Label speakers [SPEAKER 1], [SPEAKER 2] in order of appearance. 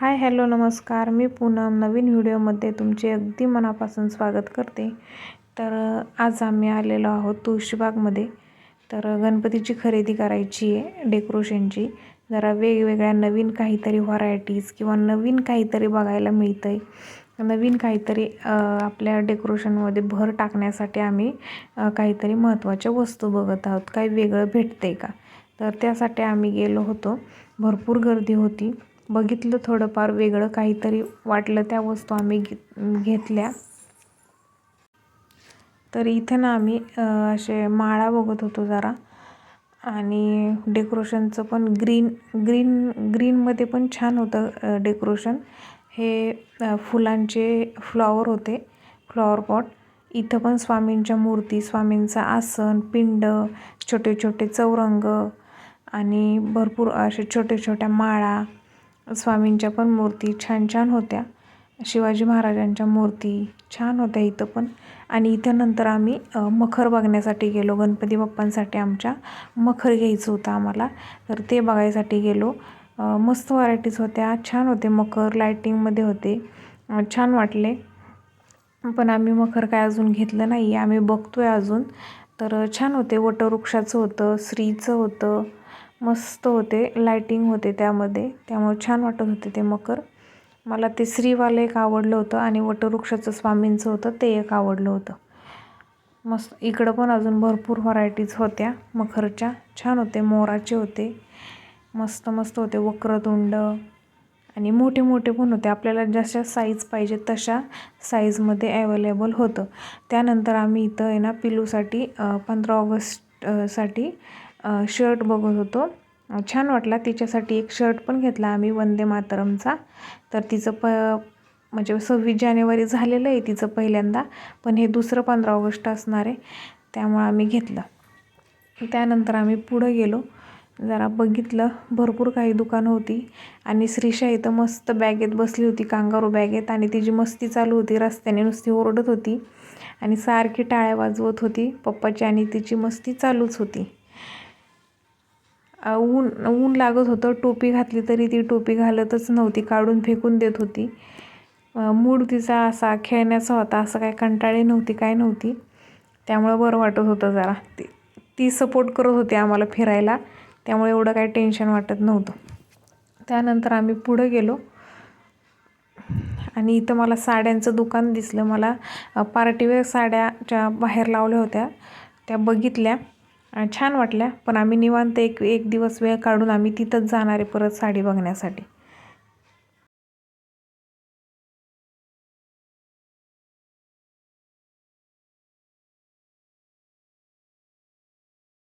[SPEAKER 1] Hi hello नमस्कार. मी पूनम. नवीन व्हिडिओमध्ये तुमचे अगदी मनापासून स्वागत करते. तर आज आम्ही आलेलो आहोत तुळशीबागमध्ये. तर गणपतीची खरेदी करायची आहे डेकोरेशनची. जरा वेगवेगळ्या नवीन काहीतरी व्हरायटीज किंवा नवीन काहीतरी बघायला मिळतं आहे नवीन काहीतरी आपल्या डेकोरेशनमध्ये भर टाकण्यासाठी आम्ही काहीतरी महत्त्वाच्या वस्तू बघत आहोत. काही वेगळं भेटतं आहे का? तर त्यासाठी आम्ही गेलो होतो. भरपूर गर्दी होती. बघितलं थोडंफार वेगळं काहीतरी वाटलं त्या वस्तू आम्ही घे घेतल्या. तर इथे ना आम्ही असे माळा बघत होतो जरा. आणि डेकोरेशनचं पण ग्रीन ग्रीन ग्रीनमध्ये पण छान होतं डेकोरेशन. हे फुलांचे फ्लॉवर होते फ्लॉवर पॉट. इथं पण स्वामींच्या मूर्ती स्वामींचं आसन पिंड छोटे छोटे चौरंग आणि भरपूर असे छोटे छोट्या माळा. स्वामींच्या पण मूर्ती छान छान होत्या. शिवाजी महाराजांच्या मूर्ती छान होत्या इथं पण. आणि इथं नंतर आम्ही मखर बघण्यासाठी गेलो. गणपती बाप्पांसाठी आमच्या मखर घ्यायचं होतं आम्हाला. तर ते बघायसाठी गेलो. मस्त व्हरायटीज होत्या. छान होते मखर लायटिंगमध्ये होते. छान वाटले. पण आम्ही मखर काय अजून घेतलं नाही आहे आम्ही बघतो आहे अजून. तर छान होते. वटवृक्षाचं होतं स्त्रीचं होतं. मस्त होते लायटिंग होते त्यामध्ये. त्यामुळे छान वाटत होते ते मकर. मला ते श्रीवालं एक आवडलं होतं आणि वटवृक्षाचं स्वामींचं होतं ते एक आवडलं होतं. मस्त. इकडं पण अजून भरपूर व्हरायटीज होत्या मखरच्या छान होते मोराचे होते. मस्त मस्त होते वक्रतुंड. आणि मोठे मोठे पण होते. आपल्याला जशा साईज पाहिजे तशा साईजमध्ये ॲवेलेबल होतं. त्यानंतर आम्ही इथं आहे ना पिलूसाठी पंधरा ऑगस्टसाठी शर्ट बघत होतो. छान वाटला. तिच्यासाठी एक शर्ट पण घेतला आम्ही वंदे मातरमचा. तर तिचं प म्हणजे सव्वीस जानेवारी झालेलं आहे तिचं पहिल्यांदा पण हे दुसरं पंधरा ऑगस्ट असणार आहे त्यामुळं आम्ही घेतलं. त्यानंतर आम्ही पुढं गेलो. जरा बघितलं भरपूर काही दुकानं होती. आणि श्रीषा इथं मस्त बॅगेत बसली होती कांगारू बॅगेत. आणि तिची मस्ती चालू होती रस्त्याने नुसती ओरडत होती. आणि सारखी टाळ्या वाजवत होती पप्पाची आणि तिची मस्ती चालूच होती. ऊन ऊन लागत होतं. टोपी घातली तरी ती टोपी घालतच नव्हती. काढून फेकून देत होती. मूड तिचा असा खेळण्याचा होता. असं काय कंटाळी नव्हती काय नव्हती. त्यामुळं बरं वाटत होतं जरा. ती ती सपोर्ट करत होती आम्हाला फिरायला. त्यामुळे एवढं काही टेन्शन वाटत नव्हतं. त्यानंतर आम्ही पुढं गेलो. आणि इथं मला साड्यांचं दुकान दिसलं. मला पार्टीवेअर साड्याच्या बाहेर लावल्या होत्या त्या बघितल्या. छान वाटल्या पण आम्ही निवांत एक एक दिवस वेळ काढून आम्ही तिथंच जाणार आहे परत साडी बघण्यासाठी.